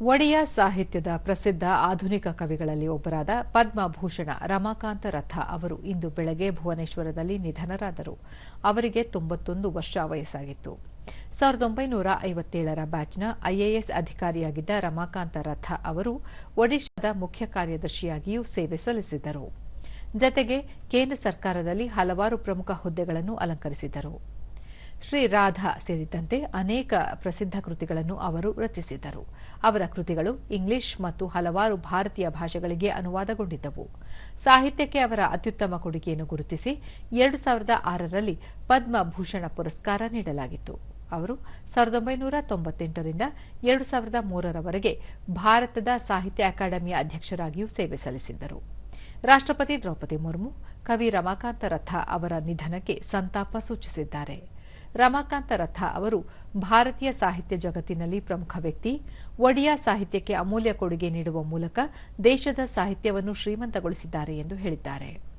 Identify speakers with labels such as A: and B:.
A: ಒಡಿಯಾ ಸಾಹಿತ್ಯದ ಪ್ರಸಿದ್ಧ ಆಧುನಿಕ ಕವಿಗಳಲ್ಲಿ ಒಬ್ಬರಾದ ಪದ್ಮಭೂಷಣ ರಮಾಕಾಂತ ರಥ ಅವರು ಇಂದು ಬೆಳಗ್ಗೆ ಭುವನೇಶ್ವರದಲ್ಲಿ ನಿಧನರಾದರು. ಅವರಿಗೆ ತೊಂಬತ್ತೊಂದು ವರ್ಷ ವಯಸ್ಸಾಗಿತ್ತು. ಸಾವಿರದ ಒಂಬೈನೂರ ಐವತ್ತೇಳರ ಬ್ಯಾಚ್ನ ಐಎಎಸ್ ಅಧಿಕಾರಿಯಾಗಿದ್ದ ರಮಾಕಾಂತ ರಥ ಅವರು ಒಡಿಶಾದ ಮುಖ್ಯ ಕಾರ್ಯದರ್ಶಿಯಾಗಿಯೂ ಸೇವೆ ಸಲ್ಲಿಸಿದ್ದರು. ಜತೆಗೆ ಕೇಂದ್ರ ಸರ್ಕಾರದಲ್ಲಿ ಹಲವಾರು ಪ್ರಮುಖ ಹುದ್ದೆಗಳನ್ನು ಅಲಂಕರಿಸಿದರು ಶ್ರೀ ರಾಧಾ ಸೇರಿದಂತೆ ಅನೇಕ ಪ್ರಸಿದ್ಧ ಕೃತಿಗಳನ್ನು ಅವರು ರಚಿಸಿದ್ದರು ಅವರ ಕೃತಿಗಳು ಇಂಗ್ಲಿಷ್ ಮತ್ತು ಹಲವಾರು ಭಾರತೀಯ ಭಾಷೆಗಳಿಗೆ ಅನುವಾದಗೊಂಡಿದ್ದವು. ಸಾಹಿತ್ಯಕ್ಕೆ ಅವರ ಅತ್ಯುತ್ತಮ ಕೊಡುಗೆಯನ್ನು ಗುರುತಿಸಿ ಎರಡು ಸಾವಿರದ ಆರರಲ್ಲಿ ಪದ್ಮಭೂಷಣ ಪುರಸ್ಕಾರ ನೀಡಲಾಗಿತ್ತು. ಅವರು ಸಾವಿರದ ಒಂಬೈನೂರ ತೊಂಬತ್ತೆಂಟರಿಂದ ಎರಡು ಸಾವಿರದ ಮೂರರವರೆಗೆ ಭಾರತದ ಸಾಹಿತ್ಯ ಅಕಾಡೆಮಿಯ ಅಧ್ಯಕ್ಷರಾಗಿಯೂ ಸೇವೆ ಸಲ್ಲಿಸಿದ್ದರು. ರಾಷ್ಟ್ರಪತಿ ದ್ರೌಪದಿ ಮುರ್ಮು, ಕವಿ ರಮಾಕಾಂತ ರಥ ಅವರ ನಿಧನಕ್ಕೆ ಸಂತಾಪ ಸೂಚಿಸಿದ್ದಾರೆ. ರಮಾಕಾಂತ ರಥ ಅವರು ಭಾರತೀಯ ಸಾಹಿತ್ಯ ಜಗತ್ತಿನಲ್ಲಿ ಪ್ರಮುಖ ವ್ಯಕ್ತಿ. ಒಡಿಯಾ ಸಾಹಿತ್ಯಕ್ಕೆ ಅಮೂಲ್ಯ ಕೊಡುಗೆ ನೀಡುವ ಮೂಲಕ ದೇಶದ ಸಾಹಿತ್ಯವನ್ನು ಶ್ರೀಮಂತಗೊಳಿಸಿದ್ದಾರೆ ಎಂದು ಹೇಳಿದ್ದಾರೆ.